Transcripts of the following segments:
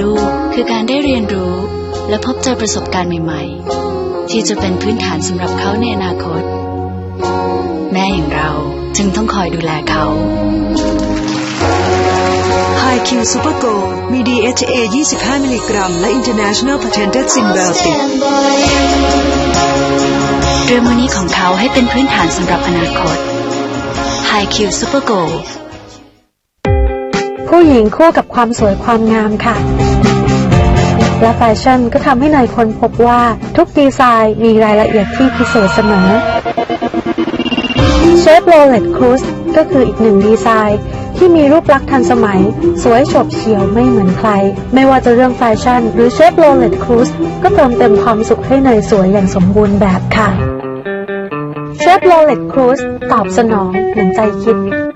ลูกคือการได้เรียนรู้ และพบเจอประสบการณ์ใหม่ๆ ที่จะเป็นพื้นฐานสำหรับเขาในอนาคต แม่อย่างเราจึงต้องคอยดูแลเขา High Q Super Go มี DHA 25 มิลลิกรัม และ International Patented Symbiotic เตรียมวันนี้ของเขาให้เป็นพื้นฐานสำหรับอนาคต High Q Super Go ผู้หญิงคู่กับความสวยความงามค่ะ และแฟชั่นก็ทำให้นายคนพบว่าทุกดีไซน์มีรายละเอียดที่พิเศษเสมอเชฟโรเลตครูซก็คืออีกหนึ่งดีไซน์ที่มีรูปลักษณ์ทันสมัย สวยฉบเฉียวไม่เหมือนใคร ไม่ว่าจะเรื่องแฟชั่น หรือเชฟโรเลตครูซก็เติมเต็มความสุขให้เนยสวยอย่างสมบูรณ์แบบค่ะเชฟโรเลตครูซตอบสนองเหมือนใจคิด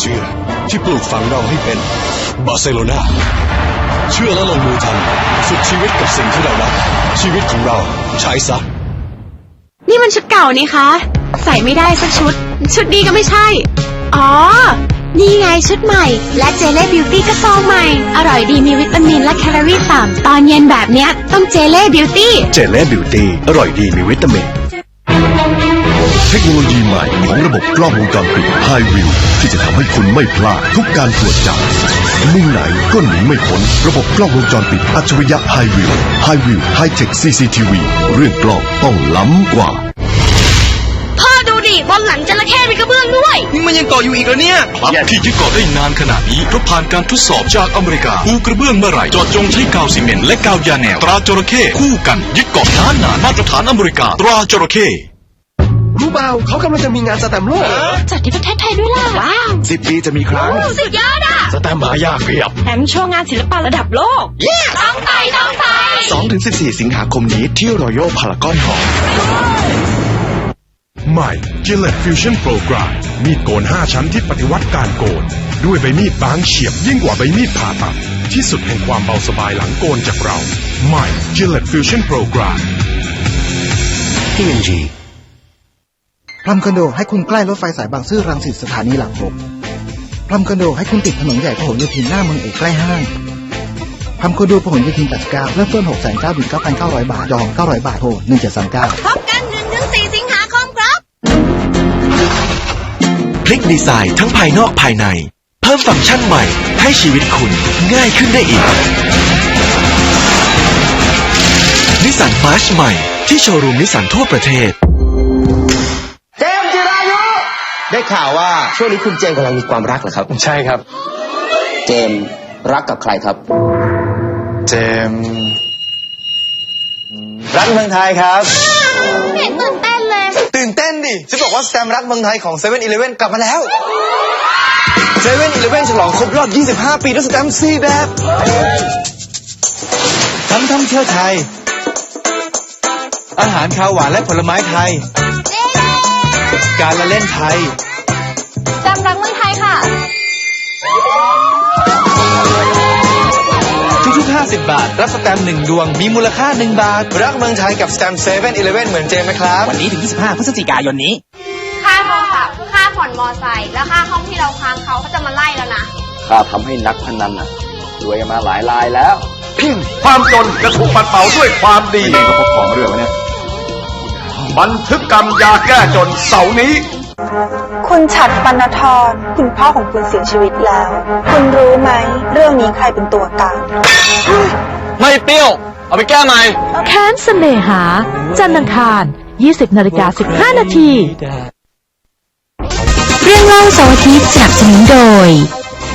เชื่อ ที่ปลูกฝังเราให้เป็นบาร์เซโลนาเชื่อและลงมือทำสุดชีวิตกับสิ่งที่เรารักชีวิตของเราใช้ซะนี่มันชุดเก่านี่คะ ใส่ไม่ได้สักชุด ชุดนี้ก็ไม่ใช่ อ๋อ นี่ไงชุดใหม่ และเจเล่บิวตี้ก็ซองใหม่ อร่อยดีมีวิตามินและแคลอรี่ต่ำตอนเย็นแบบเนี้ยต้องเจเล่บิวตี้เจเล่บิวตี้อร่อยดีมีวิตามิน เทคโนโลยีใหม่ของระบบกล้องวงจรปิด High View ที่จะทำให้คุณไม่พลาดทุกการตรวจจับมุ่งไหนก็หนีไม่พ้นระบบกล้องวงจรปิดอัจฉริยะ High View High View High Tech CCTV เรื่องกล้องต้องล้ำกว่า พ่อดูดิบนหลังจระเข้มีกระเบื้องด้วย นี่มันยังเกาะอยู่อีกแล้วเนี่ย ครับที่ยึดเกาะได้นานขนาดนี้เพราะผ่านการทดสอบจากอเมริกาปูกระเบื้องเมื่อไหร่จอดจงใช้กาวซีเมนต์และกาวยาแนวตราจระเข้คู่กันยึดเกาะนานนานมาตรฐานอเมริกาตราจระเข้ รู้เปล่าเขากำลังจะมีงานสแตมป์โลกจัดที่ประเทศไทยด้วยล่ะ ว้าวสิบปีจะมีครั้ง สุดยอดอะ สแตมป์หายากเพียบแถมโชว์งานศิลปะระดับโลก ต้องไปต้องไป2ถึง14 สิงหาคมนี้ที่รอยัลพารากอนหอใหม่ Gillette Fusion Pro Grind มีดโกน 5 ชั้นที่ปฏิวัติการโกน ด้วยใบมีดบางเฉียบยิ่งกว่าใบมีดผ่าตัด ที่สุดแห่งความเบาสบายหลังโกนจากเรา ใหม่ Gillette Fusion Pro Grind P&G พลัมคอนโดให้คุณใกล้รถไฟสายบางซื่อรังสิตสถานีหลักหกพลัมคอนโดให้คุณติดถนนใหญ่พหลโยธินหน้าเมืองเอกใกล้ห้างพลัมคอนโดพหลโยธิน89เริ่มต้น6 9 9 9 9 0 0 บาทจอง900 บาทโทร1739พบกัน1ถึง4สิงหาคมครับพลิกดีไซน์ทั้งภายนอกภายใน เพิ่มฟังก์ชันใหม่ ให้ชีวิตคุณง่ายขึ้นได้อีกนิสสันมาร์ชใหม่ที่โชว์รูมนิสสันทั่วประเทศเจมส์จิรายุ ได้ข่าวว่าช่วงนี้คุณเจมส์กำลังมีความรักเหรอครับ ใช่ครับ เจมส์รักกับใครครับ เจมรักเมืองไทยครับ เห็นตื่นเต้นเลย ตื่นเต้นดิฉันบอกว่าสแตมป์รักเมืองไทยของ7 e เ e ่ e อกลับมาแล้ว7 e เ e ่ e ฉลองครบรอบ 25 ปีด้วยสแตมป์4แบบทั้งท่องเที่ยวไทย อาหารคาวหวานและผลไม้ไทย การละเล่นไทยจำรักเมืองไทยค่ะ ทุกๆ 50 บาท รับสแตมป์หนึ่งดวง มีมูลค่า 1 บาท รักเมืองไทยกับสแตมป์7 e เ e ่ e เหมือนเจมส์ไหมครับ วันนี้ถึง 25 พฤศจิกายนนี้ ค่าโทรศัพท์ค่าผ่อนมอไซค์แล้วค่าห้องที่เราค้างเขาเขาจะมาไล่แล้วนะข้าทำให้นักพนันน่ะรวยมาหลายรายแล้ว พิมพ์ความจนจะถูกปัดเป่าด้วยความดีนี่ก็พกของมาด้วยวะเนี่ย บันทึกกรรมยาแก้จนเสาร์นี้ คุณฉัดปนทรคุณพ่อของคุณเสียชีวิตแล้ว คุณรู้ไหม เรื่องนี้ใครเป็นตัวการไม่เปรี้ยว เอาไปแก้ใหม่แค้นเสน่หา จันทร์อังคาร 20นาฬิกา15นาที เรื่องเล่าเสาร์อาทิตย์สนับสนุนโดย